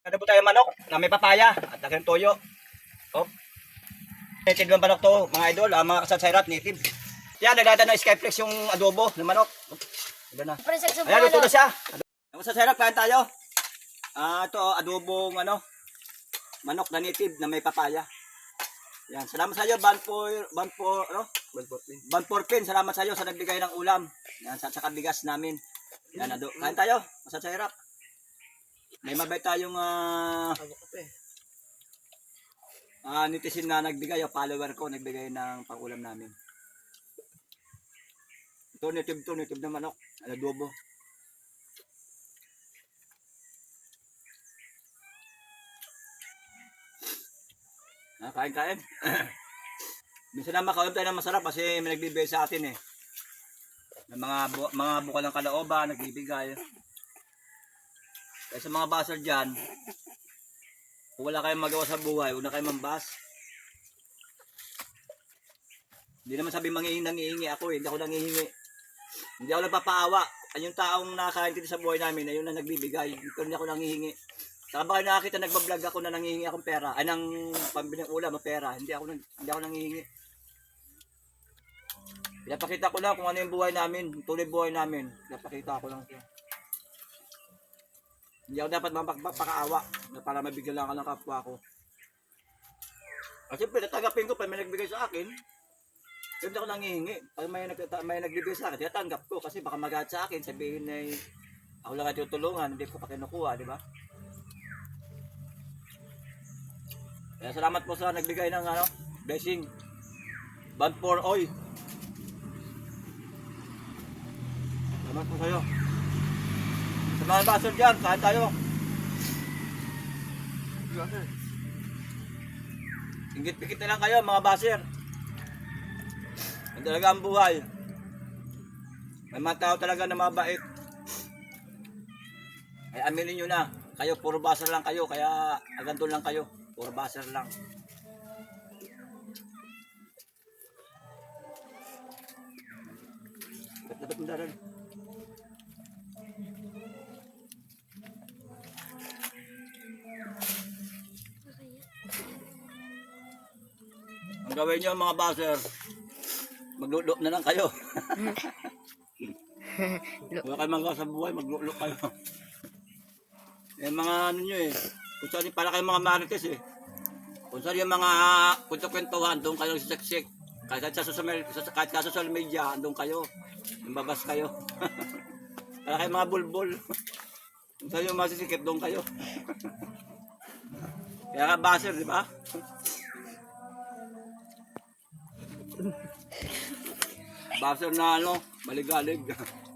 Ano po tayo manok na may papaya at lagyan toyo. Oh. Native ng manok to, mga idol, ah, mga kasatsayrat, native. Yan, nagdada ng Skyflex yung adobo ng manok. Ito na. Pre, sa Ayan, luto na siya. Ang kasatsayrat, kain tayo. Ah, ito, oh, adobong ano, manok na native na may papaya. Yan, salamat sa iyo, Banpor, Banpor, ano? Banpor Pin, salamat sa iyo sa nagbigay ng ulam. Yan, sa, sa kabigas namin. Yan, ado. Kain tayo, masasayrap. May mabay tayong ah ah nitisin na nagbigay, o follower ko, nagbigay ng pangulam namin. Ito, native to, native na manok. Adobo. Ah, kain, kain. Minsan na makaulam tayo ng masarap kasi may nagbibigay sa atin eh. Ng mga bu- mga bukal ng kalooban, nagbibigay. Kaya sa mga baser dyan, kung wala kayong magawa sa buhay, huwag na kayong mambas. Hindi naman sabi mangihingi nangihingi ako eh, hindi ako nangihingi. Hindi ako nagpapaawa. Ay yung taong nakakain dito sa buhay namin, ayun na nagbibigay. Hindi ako nangihingi. Saka baka nakakita nagbablog ako na nangihingi akong pera, ay nang pambili ng ulam pera, hindi ako, hindi ako nangihingi. Pinapakita ko lang kung ano yung buhay namin, tuloy buhay namin. Pinapakita ko lang siya. Hindi ako dapat mapakaawa na para mabigyan lang ako ng kapwa ko. At siyempre, tatanggapin ko pag may nagbigay sa akin, hindi ako nangihingi. Pag may, nag, may nagbigay sa akin, tinatanggap ko kasi baka magalit sa akin, sabihin na eh, ako lang ay tutulungan, hindi ko pa kinukuha, di ba? Kaya salamat po sa nagbigay ng ano, blessing. Bad for oil. Salamat po sa'yo. Sa mga basher dyan, kain tayo. Ingit-pikit na lang kayo mga basher. Yan talaga ang buhay. May mga tao talaga na mabait. Ay aminin nyo na. Kayo puro basher lang kayo. Kaya hanggang doon lang kayo. Puro basher lang. Dapat mo. Ang gawin nyo mga basher, maglulok na lang kayo. Huwag kayo magawa sa buhay, maglulok kayo. Eh mga ano nyo eh, kung saan pala kayo mga marites eh. Kung saan yung mga kwento-kwentuhan, doon kayo siksik. Kahit sa social kahit sa social media, doon kayo. Babas kayo. Para kayo mga bulbul. Kung saan yung masisikip, doon kayo. Kaya ka baser, di ba? Baser na ano, maligalig.